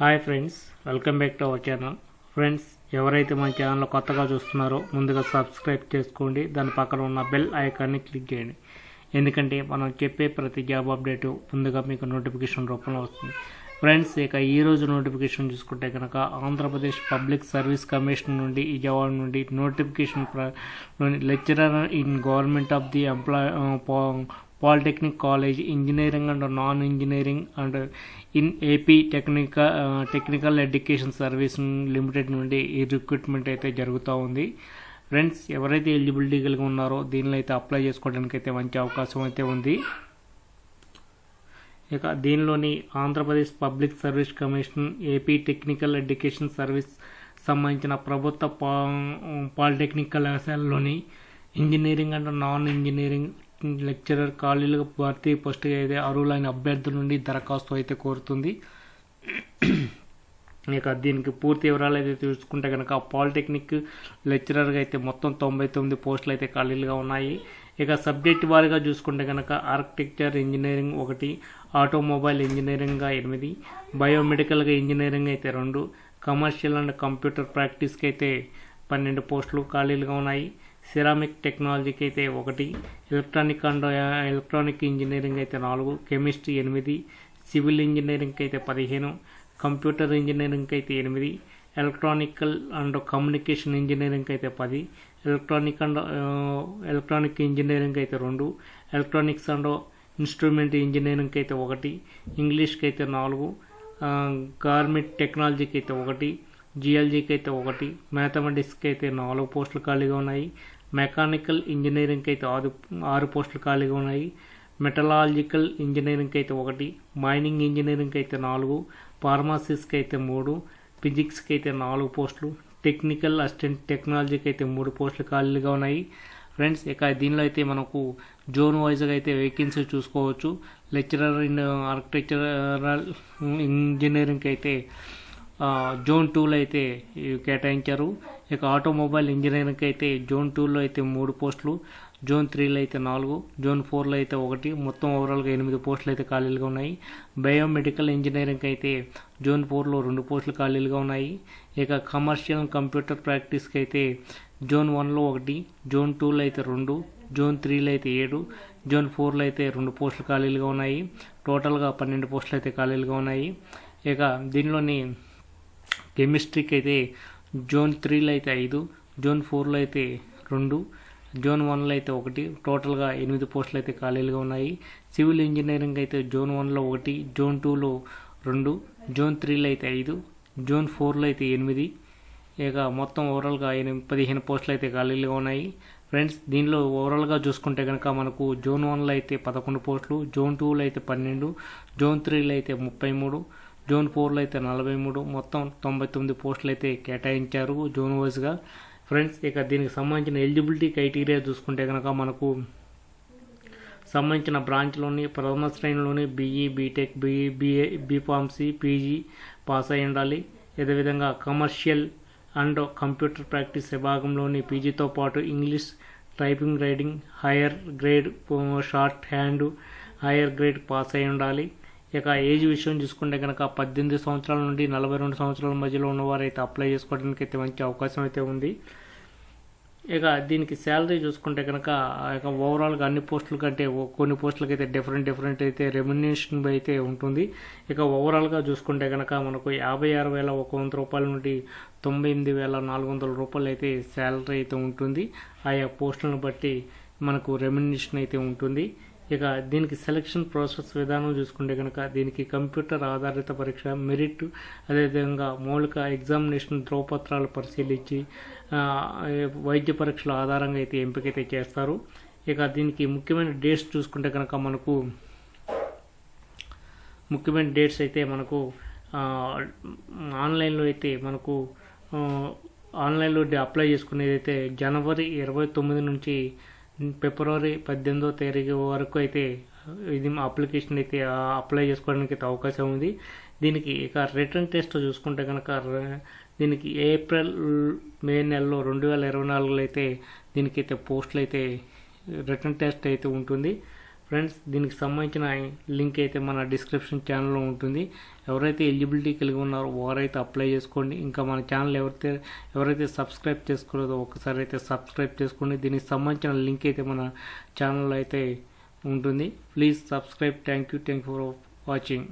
Hi friends welcome back to our channel. Friends ఎవరైతే మన channel కొత్తగా చూస్తున్నారో ముందుగా సబ్స్క్రైబ్ చేసుకోండి దాని పక్కన ఉన్న బెల్ ఐకాన్ని క్లిక్ చేయండి. ఎందుకంటే మనం చెప్పే ప్రతి జాబ్ అప్డేట్ ముందుగా మీకు నోటిఫికేషన్ రూపంలో వస్తుంది. ఫ్రెండ్స్ ఇక ఈ రోజు నోటిఫికేషన్ చూసుకుంటే కనుక ఆంధ్రప్రదేశ్ పబ్లిక్ సర్వీస్ కమిషన్ నుండి విజయవాడ నుండి notification lecturer in government of the employ polytechnic college engineering and non engineering and in AP technical technical education service limited నుండి ఈ రిక్రూట్మెంట్ అయితే జరుగుతూ ఉంది. ఫ్రెండ్స్ ఎవరైతే ఎలిజిబిలిటీ కలిగి ఉన్నారో దీనిలో అయితే అప్లై చేసుకోవడానికి అయితే మంచి అవకాశం అయితే ఉంది. ఇక దీనిలోని Andhra Pradesh public service commission AP technical education service సంబంధించిన ప్రభుత్వ పా polytechnic కళాశాలలోని engineering and non engineering lecturer ఖాళీలకు భర్తీ పోస్టుగా అయితే అర్హులైన అభ్యర్థుల నుండి దరఖాస్తు అయితే కోరుతుంది. ఇక దీనికి పూర్తి వివరాలు అయితే చూసుకుంటే కనుక పాలిటెక్నిక్ లెక్చరర్గా అయితే మొత్తం తొంభై తొమ్మిది పోస్టులు అయితే ఖాళీలుగా ఉన్నాయి. ఇక సబ్జెక్ట్ వారిగా చూసుకుంటే కనుక ఆర్కిటెక్చర్ ఇంజనీరింగ్ ఒకటి ఆటోమొబైల్ ఇంజనీరింగ్గా ఎనిమిది బయోమెడికల్గా ఇంజనీరింగ్ అయితే రెండు కమర్షియల్ అండ్ కంప్యూటర్ ప్రాక్టీస్కి అయితే పన్నెండు పోస్టులు ఖాళీలుగా ఉన్నాయి. సిరామిక్ టెక్నాలజీకి అయితే ఒకటి ఎలక్ట్రానిక్ అండ్ ఎలక్ట్రానిక్ ఇంజనీరింగ్ అయితే నాలుగు కెమిస్ట్రీ ఎనిమిది సివిల్ ఇంజనీరింగ్కి అయితే పదిహేను కంప్యూటర్ ఇంజనీరింగ్కి అయితే ఎనిమిది ఎలక్ట్రానికల్ అండ్ కమ్యూనికేషన్ ఇంజనీరింగ్ అయితే పది ఎలక్ట్రానిక్ అండ్ ఎలక్ట్రానిక్ ఇంజనీరింగ్ అయితే రెండు ఎలక్ట్రానిక్స్ అండ్ ఇన్స్ట్రుమెంట్ ఇంజనీరింగ్కి అయితే ఒకటి ఇంగ్లీష్కి అయితే నాలుగు గార్మెంట్ టెక్నాలజీకి అయితే ఒకటి జిఎల్జీకి అయితే ఒకటి మ్యాథమెటిక్స్కి అయితే నాలుగు పోస్టులు ఖాళీగా ఉన్నాయి. మెకానికల్ ఇంజనీరింగ్కి అయితే ఆరు ఆరు పోస్టులు ఖాళీగా ఉన్నాయి. మెటలాజికల్ ఇంజనీరింగ్కి అయితే ఒకటి మైనింగ్ ఇంజనీరింగ్కి అయితే నాలుగు ఫార్మసీస్కి అయితే మూడు ఫిజిక్స్కి అయితే నాలుగు పోస్టులు టెక్నికల్ అసిస్టెంట్ టెక్నాలజీకి అయితే మూడు పోస్టులు ఖాళీగా ఉన్నాయి. ఫ్రెండ్స్ ఇక దీనిలో అయితే మనకు జోన్ వైజ్గా అయితే వేకెన్సీ చూసుకోవచ్చు. లెక్చరర్ ఇన్ ఆర్కిటెక్చరల్ ఇంజనీరింగ్కి అయితే జోన్ టూలో అయితే కేటాయించారు. ఇక ఆటోమొబైల్ ఇంజనీరింగ్కి అయితే జోన్ టూలో అయితే మూడు పోస్టులు జోన్ త్రీలో అయితే నాలుగు జోన్ ఫోర్లో అయితే ఒకటి. మొత్తం ఓవరాల్గా ఎనిమిది పోస్టులు అయితే ఖాళీలుగా ఉన్నాయి. బయోమెడికల్ ఇంజనీరింగ్ అయితే జోన్ ఫోర్లో రెండు పోస్టులు ఖాళీలుగా ఉన్నాయి. ఇక కమర్షియల్ కంప్యూటర్ ప్రాక్టీస్కి అయితే జోన్ వన్లో ఒకటి జోన్ టూలో అయితే రెండు జోన్ త్రీలో అయితే ఏడు జోన్ ఫోర్లో అయితే రెండు పోస్టులు ఖాళీలుగా ఉన్నాయి. టోటల్గా పన్నెండు పోస్టులు అయితే ఖాళీలుగా ఉన్నాయి. ఇక దీనిలోని కెమిస్ట్రీకి అయితే జోన్ త్రీలో అయితే ఐదు జోన్ ఫోర్లో అయితే రెండు జోన్ వన్లో అయితే ఒకటి టోటల్గా ఎనిమిది పోస్టులు అయితే ఖాళీలుగా ఉన్నాయి. సివిల్ ఇంజనీరింగ్ అయితే జోన్ వన్లో ఒకటి జోన్ టూలో రెండు జోన్ త్రీలో అయితే ఐదు జోన్ ఫోర్లో అయితే ఎనిమిది. ఇక మొత్తం ఓవరాల్గా ఎనిమిది పదిహేను పోస్టులు అయితే ఖాళీలుగా ఉన్నాయి. ఫ్రెండ్స్ దీనిలో ఓవరాల్గా చూసుకుంటే కనుక మనకు జోన్ వన్లో అయితే పదకొండు పోస్టులు జోన్ టూలో అయితే పన్నెండు జోన్ త్రీలో అయితే ముప్పై మూడు జోన్ ఫోర్లో అయితే నలభై మూడు మొత్తం తొంభై తొమ్మిది పోస్టులు అయితే కేటాయించారు జోన్ వైజ్గా. ఫ్రెండ్స్ ఇక దీనికి సంబంధించిన ఎలిజిబిలిటీ క్రైటీరియా చూసుకుంటే కనుక మనకు సంబంధించిన బ్రాంచ్లోని ప్రథమ శ్రేణిలోని BE BTech BE BA B pharmacy PG pass అయి ఉండాలి. అదేవిధంగా కమర్షియల్ అండ్ కంప్యూటర్ ప్రాక్టీస్ విభాగంలోని పీజీతో పాటు English typing writing higher grade shorthand higher grade pass అయి ఉండాలి. ఇక ఏజ్ విషయం చూసుకుంటే కనుక పద్దెనిమిది సంవత్సరాల నుండి నలభై రెండు సంవత్సరాల మధ్యలో ఉన్నవారు అయితే అప్లై చేసుకోవడానికి అయితే మంచి అవకాశం అయితే ఉంది. ఇక దీనికి శాలరీ చూసుకుంటే కనుక ఇక ఓవరాల్గా అన్ని పోస్టుల కంటే కొన్ని పోస్టులకి అయితే డిఫరెంట్ డిఫరెంట్ అయితే రెమ్యునేషన్ అయితే ఉంటుంది. ఇక ఓవరాల్గా చూసుకుంటే కనుక మనకు యాభై ఆరు వేల ఒక వంద రూపాయల నుండి తొంభై ఎనిమిది వేల నాలుగు వందల రూపాయలు అయితే శాలరీ అయితే ఉంటుంది. ఆయా పోస్టులను బట్టి మనకు రెమ్యునేషన్ అయితే ఉంటుంది. ఇక దీనికి సెలక్షన్ ప్రాసెస్ విధానం చూసుకుంటే కనుక దీనికి కంప్యూటర్ ఆధారిత పరీక్ష మెరిట్ అదేవిధంగా మౌలిక ఎగ్జామినేషన్ ధ్రువపత్రాలు పరిశీలించి వైద్య పరీక్షల ఆధారంగా అయితే ఎంపికైతే చేస్తారు. ఇక దీనికి ముఖ్యమైన డేట్స్ చూసుకుంటే కనుక మనకు ముఖ్యమైన డేట్స్ అయితే మనకు ఆన్లైన్లో అయితే మనకు ఆన్లైన్లో అప్లై చేసుకునేది అయితే జనవరి ఇరవై తొమ్మిది నుంచి ఫిబ్రవరి పద్దెనిమిదో తారీఖు వరకు అయితే ఇది అప్లికేషన్ అయితే అప్లై చేసుకోవడానికి అయితే అవకాశం ఉంది. దీనికి ఇక రిటర్న్ టెస్ట్ చూసుకుంటే కనుక దీనికి ఏప్రిల్ మే నెలలో రెండు వేల ఇరవై నాలుగులో అయితే దీనికైతే పోస్టులు అయితే రిటర్న్ టెస్ట్ అయితే ఉంటుంది. ఫ్రెండ్స్ దీనికి సంబంధించిన లింక్ అయితే మన డిస్క్రిప్షన్ ఛానల్లో ఉంటుంది. ఎవరైతే ఎలిజిబిలిటీ కలిగి ఉన్నారో వారైతే అప్లై చేసుకోండి. ఇంకా మన ఛానల్ ఎవరైతే ఎవరైతే సబ్స్క్రైబ్ చేసుకోలేదో ఒకసారి అయితే సబ్స్క్రైబ్ చేసుకోండి. దీనికి సంబంధించిన లింక్ అయితే మన ఛానల్లో అయితే ఉంటుంది. Please subscribe thank you thank for watching